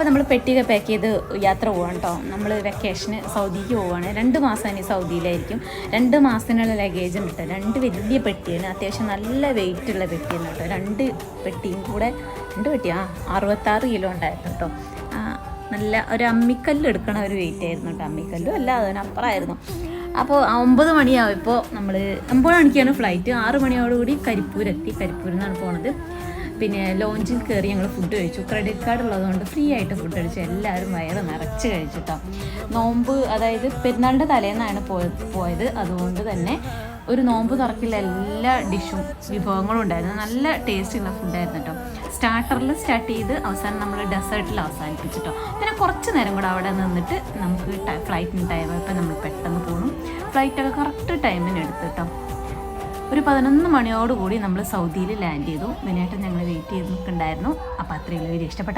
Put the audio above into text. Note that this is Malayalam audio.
അപ്പോൾ നമ്മൾ പെട്ടിയൊക്കെ പാക്ക് ചെയ്ത് യാത്ര പോവാണ് കേട്ടോ നമ്മൾ വെക്കേഷന് സൗദിക്ക് പോവാണ്. രണ്ട് മാസം ഇനി സൗദിയിലായിരിക്കും. രണ്ട് മാസത്തിനുള്ള ലഗേജ് ഉണ്ട് കേട്ടോ. രണ്ട് വലിയ പെട്ടിയാണ്. അത്യാവശ്യം നല്ല വെയിറ്റ് ഉള്ള പെട്ടിയാണ് കേട്ടോ രണ്ട് പെട്ടിയും കൂടെ രണ്ട് പെട്ടി ആ അറുപത്താറ് കിലോ ഉണ്ടായിരുന്നു കേട്ടോ നല്ല ഒരു അമ്മിക്കല്ല് എടുക്കണ ഒരു വെയിറ്റ് ആയിരുന്നു കേട്ടോ അമ്മിക്കല്ലും അല്ല അതിനപ്പുറമായിരുന്നു. അപ്പോൾ ഒമ്പത് മണിയാവും ഇപ്പോൾ നമ്മൾ ഒമ്പത് മണിക്കാണ് ഫ്ലൈറ്റ് ആറ് മണിയോടുകൂടി കരിപ്പൂരെത്തി. കരിപ്പൂരിൽ നിന്നാണ് പോണത്. പിന്നെ ലോഞ്ചിൽ കയറി ഞങ്ങൾ ഫുഡ് കഴിച്ചു. ക്രെഡിറ്റ് കാർഡ് ഉള്ളതുകൊണ്ട് ഫ്രീ ആയിട്ട് ഫുഡ് കഴിച്ചു. എല്ലാവരും വയറ് നിറച്ച് കഴിച്ചിട്ടോ. നോമ്പ് അതായത് പെരുന്നാളിന്റെ തലേന്നാണ് പോയത് പോയത്. അതുകൊണ്ട് തന്നെ ഒരു നോമ്പ് തുറക്കില്ല എല്ലാ ഡിഷും വിഭവങ്ങളും ഉണ്ടായിരുന്നു. നല്ല ടേസ്റ്റുള്ള ഫുഡായിരുന്നു കേട്ടോ സ്റ്റാർട്ടറിൽ സ്റ്റാർട്ട് ചെയ്ത് അവസാനം നമ്മൾ ഡെസേർട്ടിൽ അവസാനിപ്പിച്ചിട്ടോ. പിന്നെ കുറച്ച് നേരം കൂടെ അവിടെ നിന്നിട്ട് നമുക്ക് ഫ്ലൈറ്റിന് ടൈം ഇപ്പം നമ്മൾ പെട്ടെന്ന് പോകണം ഫ്ലൈറ്റൊക്കെ കറക്റ്റ് ടൈമിന് എടുത്തു കേട്ടോ ഒരു പതിനൊന്ന് മണിയോടുകൂടി നമ്മൾ സൗദിയിൽ ലാൻഡ് ചെയ്തു. മെയിനായിട്ട് ഞങ്ങൾ വെയിറ്റ് ചെയ്ത് നിൽക്കുന്നുണ്ടായിരുന്നു അപ്പോൾ അത്രയുള്ള വീഡിയോ ഇഷ്ടപ്പെട്ട